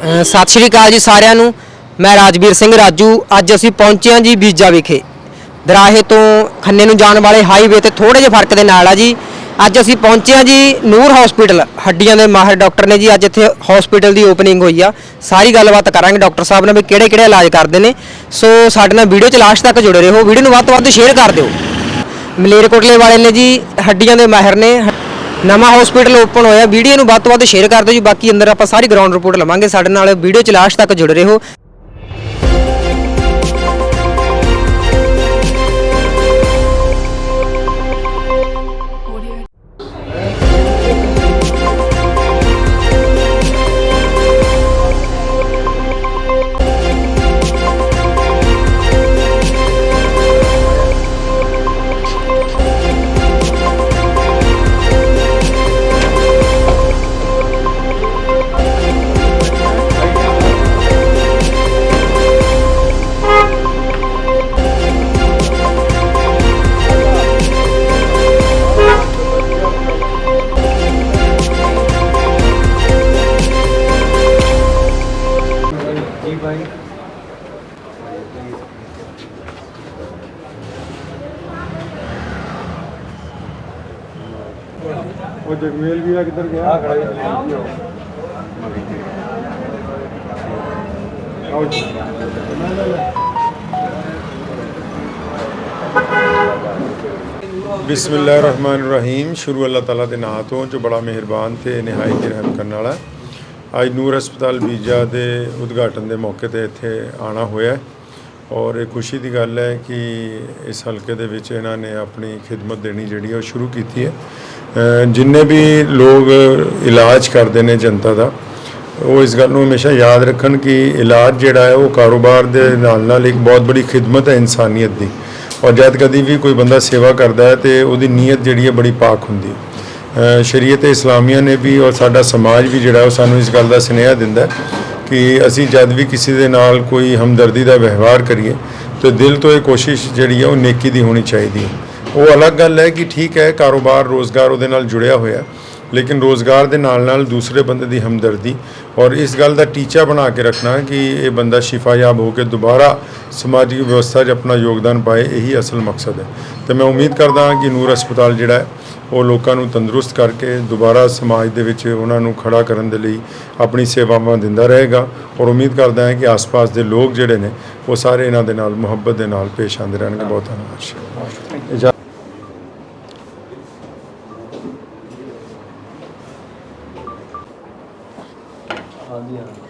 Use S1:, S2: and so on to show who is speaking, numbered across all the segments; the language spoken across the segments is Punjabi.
S1: ਸਤਿ ਸ਼੍ਰੀ ਅਕਾਲ ਜੀ ਸਾਰਿਆਂ ਨੂੰ। ਮੈਂ ਰਾਜਵੀਰ ਸਿੰਘ ਰਾਜੂ। ਅੱਜ ਅਸੀਂ ਪਹੁੰਚੇ ਹਾਂ ਜੀ ਬੀਜਾ ਵਿਖੇ। ਦਰਾਹੇ ਤੋਂ ਖੰਨੇ ਨੂੰ ਜਾਣ ਵਾਲੇ ਹਾਈਵੇ ਤੇ ਥੋੜੇ ਜਿਹੇ ਫ਼ਰਕ ਦੇ ਨਾਲ ਆ ਜੀ। ਅੱਜ ਅਸੀਂ ਪਹੁੰਚੇ ਹਾਂ ਜੀ ਨੂਰ ਹਸਪੀਟਲ ਹੱਡੀਆਂ ਦੇ ਮਾਹਿਰ ਡਾਕਟਰ ਨੇ ਜੀ। ਅੱਜ ਇੱਥੇ ਹਸਪੀਟਲ ਦੀ ਓਪਨਿੰਗ ਹੋਈ ਆ। ਸਾਰੀ ਗੱਲਬਾਤ ਕਰਾਂਗੇ ਡਾਕਟਰ ਸਾਹਿਬ ਨਾਲ ਵੀ ਕਿਹੜੇ ਕਿਹੜੇ ਇਲਾਜ ਕਰਦੇ ਨੇ। ਸੋ ਸਾਡੇ ਨਾਲ ਵੀਡੀਓ ਚ ਲਾਸਟ ਤੱਕ ਜੁੜੇ ਰਹੋ। ਵੀਡੀਓ ਨੂੰ ਵੱਧ ਤੋਂ ਵੱਧ ਸ਼ੇਅਰ ਕਰ ਦਿਓ। ਮਲੇਰਕੋਟਲੇ ਵਾਲੇ ਨੇ ਜੀ, ਹੱਡੀਆਂ ਦੇ ਮਾਹਿਰ ਨੇ। ਨਵਾਂ ਹਸਪੀਟਲ ਓਪਨ ਹੋਇਆ। ਵੀਡੀਓ ਨੂੰ ਵੱਧ ਤੋਂ ਵੱਧ ਸ਼ੇਅਰ ਕਰ ਦਿਓ ਜੀ। ਬਾਕੀ ਅੰਦਰ ਆਪਾਂ ਸਾਰੀ ਗਰਾਊਂਡ ਰਿਪੋਰਟ ਲਵਾਂਗੇ। ਸਾਡੇ ਨਾਲ ਵੀਡੀਓ ਚ ਲਾਸਟ ਤੱਕ ਜੁੜੇ ਰਹੋ।
S2: ਉਹ ਜਗਮੇਲ ਵੀਰਾ ਕਿੱਧਰ ਗਿਆ? ਆ ਖੜਾ ਆਓ ਜੀ। ਬਿਸਮਿਲ੍ਲਾਹਿਰਰਹਿਮਾਨਿਰਰਹੀਮ। ਸ਼ੁਰੂ ਅੱਲਾਹ ਤਾਲਾ ਦੇ ਨਾਮ ਤੋਂ ਜੋ ਬੜਾ ਮਿਹਰਬਾਨ ਤੇ ਨਿਹਾਇਤ ਰਹਿਮ ਕਰਨ ਵਾਲਾ। ਅੱਜ ਨੂਰ ਹਸਪਤਾਲ ਬੀਜਾ ਦੇ ਉਦਘਾਟਨ ਦੇ ਮੌਕੇ ਤੇ ਇੱਥੇ ਆਣਾ ਹੋਇਆ ਹੈ। ਔਰ ਇਹ ਖੁਸ਼ੀ ਦੀ ਗੱਲ ਹੈ ਕਿ ਇਸ ਹਲਕੇ ਦੇ ਵਿੱਚ ਇਹਨਾਂ ਨੇ ਆਪਣੀ ਖਿਦਮਤ ਦੇਣੀ ਜਿਹੜੀ ਉਹ ਸ਼ੁਰੂ ਕੀਤੀ ਹੈ। ਜਿੰਨੇ ਵੀ ਲੋਕ ਇਲਾਜ ਕਰਦੇ ਨੇ ਜਨਤਾ ਦਾ, ਉਹ ਇਸ ਗੱਲ ਨੂੰ ਹਮੇਸ਼ਾ ਯਾਦ ਰੱਖਣ ਕਿ ਇਲਾਜ ਜਿਹੜਾ ਹੈ ਉਹ ਕਾਰੋਬਾਰ ਦੇ ਨਾਲ ਨਾਲ ਇੱਕ ਬਹੁਤ ਬੜੀ ਖਿਦਮਤ ਹੈ ਇਨਸਾਨੀਅਤ ਦੀ। ਔਰ ਜਦ ਕਦੀ ਵੀ ਕੋਈ ਬੰਦਾ ਸੇਵਾ ਕਰਦਾ ਹੈ ਤੇ ਉਹਦੀ ਨੀਅਤ ਜਿਹੜੀ ਹੈ ਬੜੀ ਪਾਕ ਹੁੰਦੀ ਹੈ। ਸ਼ਰੀਅਤ ਇਸਲਾਮੀਆ ਨੇ ਵੀ ਔਰ ਸਾਡਾ ਸਮਾਜ ਵੀ ਜਿਹੜਾ ਉਹ ਸਾਨੂੰ ਇਸ ਗੱਲ ਦਾ ਸੁਨੇਹਾ ਦਿੰਦਾ ਕਿ ਅਸੀਂ ਜਦ ਵੀ ਕਿਸੇ ਦੇ ਨਾਲ ਕੋਈ ਹਮਦਰਦੀ ਦਾ ਵਿਵਹਾਰ ਕਰੀਏ, ਤੇ ਦਿਲ ਤੋਂ ਇਹ ਕੋਸ਼ਿਸ਼ ਜਿਹੜੀ ਹੈ ਉਹ ਨੇਕੀ ਦੀ ਹੋਣੀ ਚਾਹੀਦੀ ਹੈ। ਉਹ ਅਲੱਗ ਗੱਲ ਹੈ ਕਿ ਠੀਕ ਹੈ ਕਾਰੋਬਾਰ ਰੋਜ਼ਗਾਰ ਉਹਦੇ ਨਾਲ ਜੁੜਿਆ ਹੋਇਆ ਲੇਕਿਨ ਰੋਜ਼ਗਾਰ ਦੇ ਨਾਲ ਨਾਲ ਦੂਸਰੇ ਬੰਦੇ ਦੀ ਹਮਦਰਦੀ ਔਰ ਇਸ ਗੱਲ ਦਾ ਟੀਚਾ ਬਣਾ ਕੇ ਰੱਖਣਾ ਕਿ ਇਹ ਬੰਦਾ ਸ਼ਿਫਾਯਾਬ ਹੋ ਕੇ ਦੁਬਾਰਾ ਸਮਾਜਿਕ ਵਿਵਸਥਾ 'ਚ ਆਪਣਾ ਯੋਗਦਾਨ ਪਾਏ ਇਹੀ ਅਸਲ ਮਕਸਦ ਹੈ। ਤੇ ਮੈਂ ਉਮੀਦ ਕਰਦਾ ਹਾਂ ਕਿ ਨੂਰ ਹਸਪਤਾਲ ਜਿਹੜਾ ਹੈ ਉਹ ਲੋਕਾਂ ਨੂੰ ਤੰਦਰੁਸਤ ਕਰਕੇ ਦੁਬਾਰਾ ਸਮਾਜ ਦੇ ਵਿੱਚ ਉਹਨਾਂ ਨੂੰ ਖੜਾ ਕਰਨ ਦੇ ਲਈ ਆਪਣੀ ਸੇਵਾਵਾਂ ਦਿੰਦਾ ਰਹੇਗਾ ਔਰ ਉਮੀਦ ਕਰਦਾ ਹਾਂ ਕਿ ਆਸ-ਪਾਸ ਦੇ ਲੋਕ ਜਿਹੜੇ ਨੇ ਉਹ ਸਾਰੇ ਇਹਨਾਂ ਦੇ ਨਾਲ ਮੁਹੱਬਤ ਦੇ ਨਾਲ ਪੇਸ਼ ਆਉਂਦੇ ਰਹਿਣਗੇ। ਬਹੁਤ ਧੰਨਵਾਦ। día.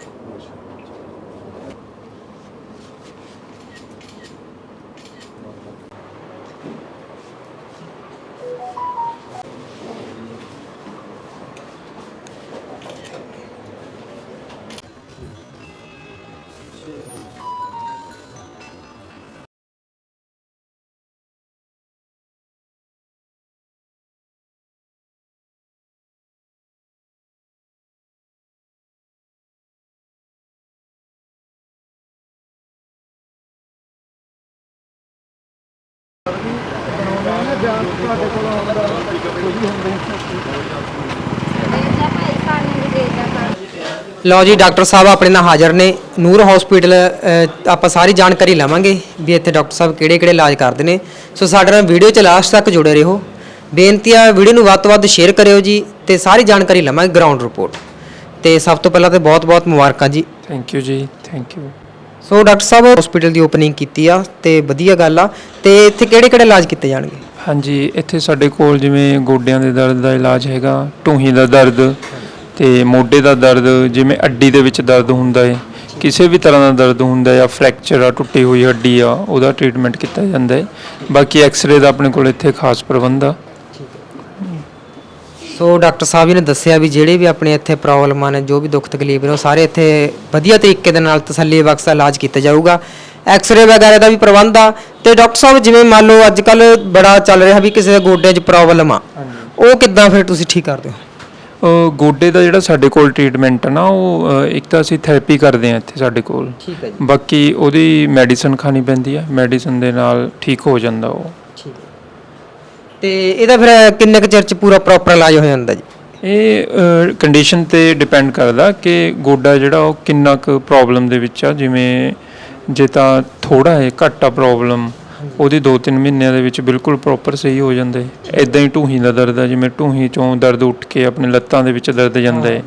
S2: ਇਜਾ-
S1: ਲਓ ਜੀ ਡਾਕਟਰ ਸਾਹਿਬ ਆਪਣੇ ਨਾਲ ਹਾਜ਼ਰ ਨੇ। ਨੂਰ ਹਸਪੀਟਲ ਆਪਾਂ ਸਾਰੀ ਜਾਣਕਾਰੀ ਲਵਾਂਗੇ ਵੀ ਇੱਥੇ ਡਾਕਟਰ ਸਾਹਿਬ ਕਿਹੜੇ ਕਿਹੜੇ ਇਲਾਜ ਕਰਦੇ ਨੇ। ਸੋ ਸਾਡੇ ਨਾਲ ਵੀਡੀਓ ਚ ਲਾਸਟ ਤੱਕ ਜੁੜੇ ਰਹੋ। ਬੇਨਤੀ ਆ ਵੀਡੀਓ ਨੂੰ ਵੱਧ ਤੋਂ ਵੱਧ ਸ਼ੇਅਰ ਕਰਿਓ ਜੀ ਤੇ ਸਾਰੀ ਜਾਣਕਾਰੀ ਲਵਾਂਗੇ ਗਰਾਊਂਡ ਰਿਪੋਰਟ ਤੇ ਸਭ ਤੋਂ ਪਹਿਲਾਂ ਤੇ ਬਹੁਤ ਬਹੁਤ ਮੁਬਾਰਕਾਂ ਜੀ।
S3: ਥੈਂਕ ਯੂ ਜੀ ਥੈਂਕ ਯੂ
S1: ਸੋ ਡਾਕਟਰ ਸਾਹਿਬ ਹਸਪੀਟਲ ਦੀ ਓਪਨਿੰਗ ਕੀਤੀ ਆ ਤੇ ਵਧੀਆ ਗੱਲ ਆ। ਤੇ ਇੱਥੇ ਕਿਹੜੇ ਕਿਹੜੇ ਇਲਾਜ ਕੀਤੇ ਜਾਣਗੇ?
S3: ਹਾਂਜੀ, ਇੱਥੇ ਸਾਡੇ ਕੋਲ ਜਿਵੇਂ ਗੋਡਿਆਂ ਦੇ ਦਰਦ ਦਾ ਇਲਾਜ ਹੈਗਾ ਟੂਹੀ ਦਾ ਦਰਦ ਤੇ ਮੋਢੇ ਦਾ ਦਰਦ, ਜਿਵੇਂ ਅੱਡੀ ਦੇ ਵਿੱਚ ਦਰਦ ਹੁੰਦਾ ਹੈ ਕਿਸੇ ਵੀ ਤਰ੍ਹਾਂ ਦਾ ਦਰਦ ਹੁੰਦਾ ਜਾਂ ਫ੍ਰੈਕਚਰ ਆ, ਟੁੱਟੀ ਹੋਈ ਹੱਡੀ ਆ, ਉਹਦਾ ਟ੍ਰੀਟਮੈਂਟ ਕੀਤਾ ਜਾਂਦਾ ਹੈ ਬਾਕੀ ਐਕਸ-ਰੇ ਦਾ ਆਪਣੇ ਕੋਲ ਇੱਥੇ ਖਾਸ ਪ੍ਰਬੰਧ ਆ।
S1: ਸੋ ਡਾਕਟਰ ਸਾਹਿਬ ਜੀ ਨੇ ਦੱਸਿਆ ਵੀ ਜਿਹੜੇ ਵੀ ਆਪਣੇ ਇੱਥੇ ਪ੍ਰੋਬਲਮਾਂ ਨੇ, ਜੋ ਵੀ ਦੁੱਖ ਤਕਲੀਫ ਨੇ, ਉਹ ਸਾਰੇ ਇੱਥੇ ਵਧੀਆ ਤਰੀਕੇ ਦੇ ਨਾਲ ਤਸੱਲੀ ਬਖਸ਼ ਇਲਾਜ ਕੀਤਾ ਜਾਊਗਾ। ਐਕਸ-ਰੇ ਵਗੈਰਾ ਦਾ ਵੀ ਪ੍ਰਬੰਧ ਆ। ਤੇ ਡਾਕਟਰ ਸਾਹਿਬ ਜਿਵੇਂ ਮੰਨ ਲਓ ਅੱਜ ਕੱਲ ਬੜਾ ਚੱਲ ਰਿਹਾ ਵੀ ਕਿਸੇ ਦੇ ਗੋਡਿਆਂ 'ਚ ਪ੍ਰੋਬਲਮ ਆ। ਉਹ ਕਿੱਦਾਂ ਫਿਰ ਤੁਸੀਂ ਠੀਕ ਕਰਦੇ ਹੋ?
S3: ਗੋਡੇ ਦਾ ਜਿਹੜਾ ਸਾਡੇ ਕੋਲ ਟ੍ਰੀਟਮੈਂਟ ਨਾ ਉਹ ਇੱਕ ਤਾਂ ਅਸੀਂ ਥੈਰੇਪੀ ਕਰਦੇ ਹਾਂ ਇੱਥੇ ਸਾਡੇ ਕੋਲ।
S1: ਠੀਕ ਹੈ ਜੀ।
S3: ਬਾਕੀ ਉਹਦੀ ਮੈਡੀਸਨ ਖਾਣੀ ਪੈਂਦੀ ਹੈ ਮੈਡੀਸਨ ਦੇ ਨਾਲ ਠੀਕ ਹੋ ਜਾਂਦਾ ਉਹ।
S1: ਠੀਕ ਤੇ ਇਹਦਾ ਫਿਰ ਕਿੰਨੇ ਕੁ ਚਿਰ 'ਚ ਪੂਰਾ ਪ੍ਰੋਪਰ ਇਲਾਜ ਹੋ ਜਾਂਦਾ ਜੀ?
S3: ਇਹ ਕੰਡੀਸ਼ਨ ਤੇ ਡਿਪੈਂਡ ਕਰਦਾ ਕਿ ਗੋਡਾ ਜਿਹੜਾ ਉਹ ਕਿੰਨਾ ਕੁ ਪ੍ਰੋਬਲਮ ਦੇ ਵਿੱਚ ਆ। ਜਿਵੇਂ ਜੇ ਤਾਂ ਥੋੜਾ ਹੈ ਘੱਟ ਆ ਪ੍ਰੋਬਲਮ ਉਹਦੀ 2-3 ਮਹੀਨਿਆਂ ਦੇ ਵਿੱਚ ਬਿਲਕੁਲ ਪ੍ਰੋਪਰ ਸਹੀ ਹੋ ਜਾਂਦਾ। ਇਦਾਂ ਹੀ ਢੂਹੀ ਦਾ ਦਰਦ ਆ ਜਿਵੇਂ ਢੂਹੀ ਚੋਂ ਦਰਦ ਉੱਠ ਕੇ ਆਪਣੇ ਲੱਤਾਂ ਦੇ ਵਿੱਚ ਦਰਦ ਜਾਂਦਾ ਹੈ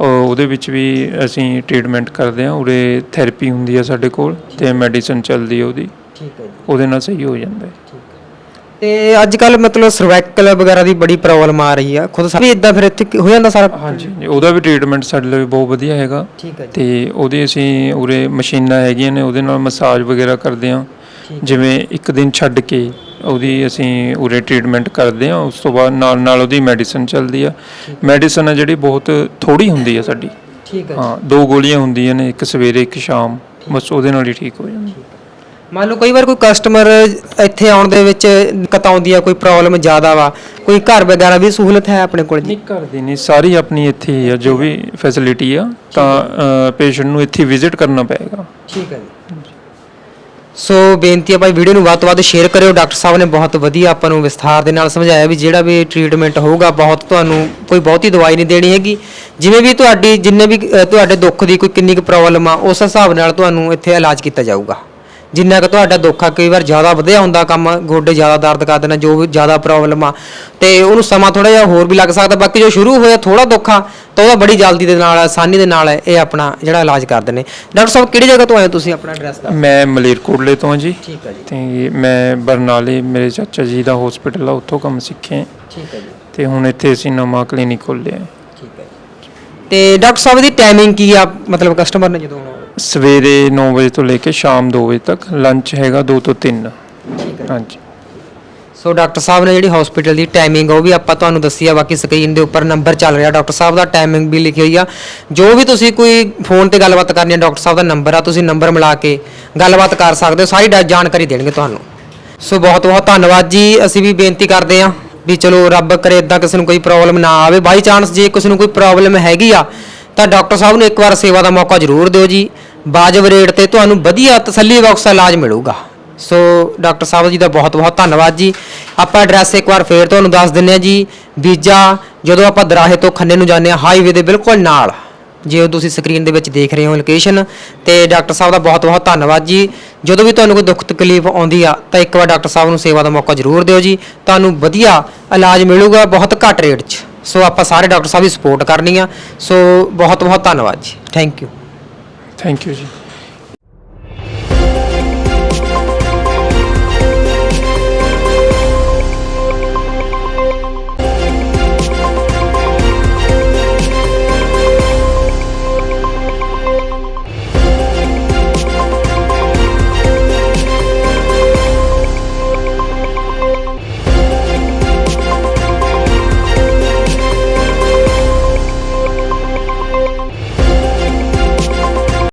S3: ਉਹ- ਉਹਦੇ ਵਿੱਚ ਵੀ ਅਸੀਂ ਟ੍ਰੀਟਮੈਂਟ ਕਰਦੇ ਹਾਂ ਉਰੇ ਥੈਰੇਪੀ ਹੁੰਦੀ ਆ ਸਾਡੇ ਕੋਲ ਤੇ ਮੈਡੀਸਨ ਚੱਲਦੀ ਹੈ ਉਹਦੀ।
S1: ਠੀਕ ਹੈ ਜੀ।
S3: ਉਹਦੇ ਨਾਲ ਸਹੀ ਹੋ ਜਾਂਦਾ ਹੈ
S1: ਤੇ ਅੱਜ ਕੱਲ ਮਤਲਬ ਸਰਵਾਈਕਲ ਵਗੈਰਾ ਦੀ ਬੜੀ ਪ੍ਰੋਬਲਮ ਆ ਰਹੀ ਆ। ਖੁਦ ਸਾ- ਵੀ ਇਦਾਂ ਫਿਰ ਇੱਥੇ ਹੋ ਜਾਂਦਾ ਸਾਰਾ?
S3: ਹਾਂਜੀ ਉਹਦਾ ਵੀ ਟ੍ਰੀਟਮੈਂਟ ਸਾਡੇ ਲਈ ਬਹੁਤ ਵਧੀਆ ਹੈਗਾ।
S1: ਠੀਕ ਹੈ ਜੀ।
S3: ਤੇ ਉਹਦੇ ਅਸੀਂ ਉਰੇ ਮਸ਼ੀਨਾਂ ਹੈਗੀਆਂ ਨੇ ਉਹਦੇ ਨਾਲ ਮਸਾਜ ਵਗੈਰਾ ਕਰਦੇ ਹਾਂ। ਜਿਵੇਂ ਇੱਕ ਦਿਨ ਛੱਡ ਕੇ ਉਹਦੀ ਅਸੀਂ ਉਰੇ ਟ੍ਰੀਟਮੈਂਟ ਕਰਦੇ ਹਾਂ ਉਸ ਤੋਂ ਬਾਅਦ ਨਾਲ ਨਾਲ ਉਹਦੀ ਮੈਡੀਸਨ ਚੱਲਦੀ ਆ। ਮੈਡੀਸਨ ਆ ਜਿਹੜੀ ਬਹੁਤ ਥੋੜੀ ਹੁੰਦੀ ਆ ਸਾਡੀ।
S1: ਠੀਕ ਹੈ
S3: ਹਾਂ ਦੋ ਗੋਲੀਆਂ ਹੁੰਦੀਆਂ ਨੇ ਇੱਕ ਸਵੇਰੇ ਇੱਕ ਸ਼ਾਮ। ਬਸ ਉਹਦੇ ਨਾਲ ਹੀ ਠੀਕ ਹੋ ਜਾਂਦਾ।
S1: ਮੰਨ ਲਓ ਕਈ ਵਾਰ ਕੋਈ ਕਸਟਮਰ ਇੱਥੇ ਆਉਣ ਦੇ ਵਿੱਚ ਦਿੱਕਤ ਆਉਂਦੀ ਆ ਕੋਈ ਪ੍ਰੋਬਲਮ ਜ਼ਿਆਦਾ ਵਾ ਕੋਈ ਘਰ ਵਗੈਰਾ ਵੀ ਸਹੂਲਤ ਹੈ ਆਪਣੇ ਕੋਲ ਜੀ?
S3: ਨਹੀਂ ਕਰਦੀ ਨਹੀਂ ਸਾਰੀ ਆਪਣੀ ਇੱਥੇ ਹੀ ਆ ਜੋ ਵੀ ਫੈਸਿਲਿਟੀ ਆ ਤਾਂ ਪੇਸ਼ੈਂਟ ਨੂੰ ਇੱਥੇ ਵਿਜ਼ਿਟ ਕਰਨਾ ਪਏਗਾ।
S1: ਠੀਕ ਹੈ ਜੀ। ਸੋ ਬੇਨਤੀ ਹੈ ਭਾਈ ਵੀਡੀਓ ਨੂੰ ਵੱਧ ਤੋਂ ਵੱਧ ਸ਼ੇਅਰ ਕਰਿਓ। ਡਾਕਟਰ ਸਾਹਿਬ ਨੇ ਬਹੁਤ ਵਧੀਆ ਆਪਾਂ ਨੂੰ ਵਿਸਥਾਰ ਦੇ ਨਾਲ ਸਮਝਾਇਆ ਵੀ ਜਿਹੜਾ ਵੀ ਟ੍ਰੀਟਮੈਂਟ ਹੋਊਗਾ ਬਹੁਤ ਤੁਹਾਨੂੰ ਕੋਈ ਬਹੁਤੀ ਦਵਾਈ ਨਹੀਂ ਦੇਣੀ ਹੈਗੀ। ਜਿਵੇਂ ਵੀ ਤੁਹਾਡੀ ਜਿੰਨੇ ਵੀ ਅ, ਤੁਹਾਡੇ ਦੁੱਖ ਦੀ ਕੋਈ ਕਿੰਨੀ ਕੁ ਪ੍ਰੋਬਲਮ ਆ ਉਸ ਹਿਸਾਬ ਨਾਲ ਤੁਹਾਨੂੰ ਇੱਥੇ ਇਲਾਜ ਕੀਤਾ ਜਾਊਗਾ। ਜਿੰਨਾ ਕੁ ਤੁਹਾਡਾ ਦੁੱਖ ਆ ਕਈ ਵਾਰ ਜ਼ਿਆਦਾ ਵਧਿਆ ਹੁੰਦਾ ਕੰਮ ਗੋਡੇ ਜ਼ਿਆਦਾ ਦਰਦ ਕਰ ਦੇਣਾ ਜੋ ਵੀ ਜ਼ਿਆਦਾ ਪ੍ਰੋਬਲਮ ਆ। ਤੇ ਉਹਨੂੰ ਸਮਾਂ ਥੋੜਾ ਜਿਹਾ ਹੋਰ ਵੀ ਲੱਗ ਸਕਦਾ ਬਾਕੀ ਜੋ ਸ਼ੁਰੂ ਹੋਇਆ ਥੋੜਾ ਦੁੱਖ ਆ ਤਾਂ ਉਹਦਾ ਬੜੀ ਜਲਦੀ ਦੇ ਨਾਲ ਆਸਾਨੀ ਦੇ ਨਾਲ ਇਹ ਆਪਣਾ ਜਿਹੜਾ ਇਲਾਜ ਕਰਦੇ ਨੇ। ਡਾਕਟਰ ਸਾਹਿਬ ਕਿਹੜੀ ਜਗ੍ਹਾ ਤੋਂ ਆਏ ਤੁਸੀਂ ਆਪਣਾ ਐਡਰੈਸ ਦਾ
S3: ਮੈਂ ਮਲੇਰਕੋਟਲੇ ਤੋਂ ਜੀ।
S1: ਠੀਕ ਹੈ ਜੀ।
S3: ਤੇ ਮੈਂ ਬਰਨਾਲੇ ਮੇਰੇ ਚਾਚਾ ਜੀ ਦਾ ਹਸਪੀਟਲ ਆ ਉੱਥੋਂ ਕੰਮ ਸਿੱਖਿਆ
S1: ਠੀਕ ਹੈ ਜੀ।
S3: ਤੇ ਹੁਣ ਇੱਥੇ ਅਸੀਂ ਨਵਾਂ ਕਲੀਨਿਕ ਖੋਲ੍ਹਿਆ।
S1: ਠੀਕ ਹੈ ਤੇ ਡਾਕਟਰ ਸਾਹਿਬ ਦੀ ਟਾਈਮਿੰਗ ਕੀ ਆ? ਮਤਲਬ ਕਸਟਮਰ ਨੇ ਜਦੋਂ ਆਉਣਾ?
S3: ਸਵੇਰੇ 9 ਵਜੇ ਤੋਂ ਲੈ ਕੇ ਸ਼ਾਮ 2 ਵਜੇ ਤੱਕ ਲੰਚ ਹੈਗਾ 2 ਤੋਂ 3
S1: ਠੀਕ ਹੈ।
S3: ਹਾਂਜੀ।
S1: ਸੋ ਡਾਕਟਰ ਸਾਹਿਬ ਨੇ ਜਿਹੜੀ ਹਸਪੀਟਲ ਦੀ ਟਾਈਮਿੰਗ ਉਹ ਵੀ ਆਪਾਂ ਤੁਹਾਨੂੰ ਦੱਸੀ ਆ ਬਾਕੀ ਸਕਰੀਨ ਦੇ ਉੱਪਰ ਨੰਬਰ ਚੱਲ ਰਿਹਾ। ਡਾਕਟਰ ਸਾਹਿਬ ਦਾ ਟਾਈਮਿੰਗ ਵੀ ਲਿਖੀ ਹੋਈ ਆ। ਜੋ ਵੀ ਤੁਸੀਂ ਕੋਈ ਫੋਨ ਤੇ ਗੱਲਬਾਤ ਕਰਨੀ ਹੈ ਡਾਕਟਰ ਸਾਹਿਬ ਦਾ ਨੰਬਰ ਆ ਤੁਸੀਂ ਨੰਬਰ ਮਿਲਾ ਕੇ ਗੱਲਬਾਤ ਕਰ ਸਕਦੇ ਹੋ ਸਾਰੀ ਡਾ- ਜਾਣਕਾਰੀ ਦੇਣਗੇ ਤੁਹਾਨੂੰ। ਸੋ ਬਹੁਤ ਬਹੁਤ ਧੰਨਵਾਦ ਜੀ। ਅਸੀਂ ਵੀ ਬੇਨਤੀ ਕਰਦੇ ਆ ਵੀ ਚਲੋ ਰੱਬ ਕਰੇ ਇਦਾਂ ਕਿਸੇ ਨੂੰ ਕੋਈ ਪ੍ਰੋਬਲਮ ਨਾ ਆਵੇ। ਬਾਈ ਚਾਂਸ ਜੇ ਕਿਸੇ ਨੂੰ ਕੋਈ ਪ੍ਰੋਬਲਮ ਹੈਗੀ ਆ ਤਾਂ ਡਾਕਟਰ ਸਾਹਿਬ ਨੂੰ ਇੱਕ ਵਾਰ ਸੇਵਾ ਦਾ ਮੌਕਾ ਜ਼ਰੂਰ ਦਿਓ ਜੀ। ਵਾਜਬ ਰੇਟ ਤੇ ਤੁਹਾਨੂੰ ਵਧੀਆ ਤਸੱਲੀ ਬਖਸ਼ ਇਲਾਜ ਮਿਲੂਗਾ। ਸੋ ਡਾਕਟਰ ਸਾਹਿਬ ਜੀ ਦਾ ਬਹੁਤ ਬਹੁਤ ਧੰਨਵਾਦ ਜੀ। ਆਪਾਂ ਐਡਰੈਸ ਇੱਕ ਵਾਰ ਫੇਰ ਤੁਹਾਨੂੰ ਦੱਸ ਦਿੰਨੇ ਆ ਜੀ। ਬੀਜਾ, ਜਦੋਂ ਆਪਾਂ ਦਰਾਹੇ ਤੋਂ ਖੰਨੇ ਨੂੰ ਜਾਂਦੇ ਆ ਹਾਈਵੇ ਦੇ ਬਿਲਕੁਲ ਨਾਲ। ਜੇ ਉਹ ਤੁਸੀਂ ਸਕਰੀਨ ਦੇ ਵਿੱਚ ਦੇਖ ਰਹੇ ਹੋ ਲੋਕੇਸ਼ਨ ਤੇ ਡਾਕਟਰ ਸਾਹਿਬ ਦਾ ਬਹੁਤ ਬਹੁਤ ਧੰਨਵਾਦ ਜੀ। ਜਦੋਂ ਵੀ ਤੁਹਾਨੂੰ ਕੋਈ ਦੁੱਖ ਤਕਲੀਫ ਆਉਂਦੀ ਆ, ਤਾਂ ਇੱਕ ਵਾਰ ਡਾਕਟਰ ਸਾਹਿਬ ਨੂੰ ਸੇਵਾ ਦਾ ਮੌਕਾ ਜ਼ਰੂਰ ਦਿਓ ਜੀ। ਤੁਹਾਨੂੰ ਵਧੀਆ ਇਲਾਜ ਮਿਲੂਗਾ ਬਹੁਤ ਘੱਟ ਰੇਟ 'ਚ। ਸੋ ਆਪਾਂ ਸਾਰੇ ਡਾਕਟਰ ਸਾਹਿਬ ਦੀ ਸਪੋਰਟ ਕਰਨੀ ਆ। ਸੋ ਬਹੁਤ ਬਹੁਤ ਧੰਨਵਾਦ ਜੀ। ਥੈਂਕ ਯੂ
S3: ਥੈਂਕ ਯੂ ਜੀ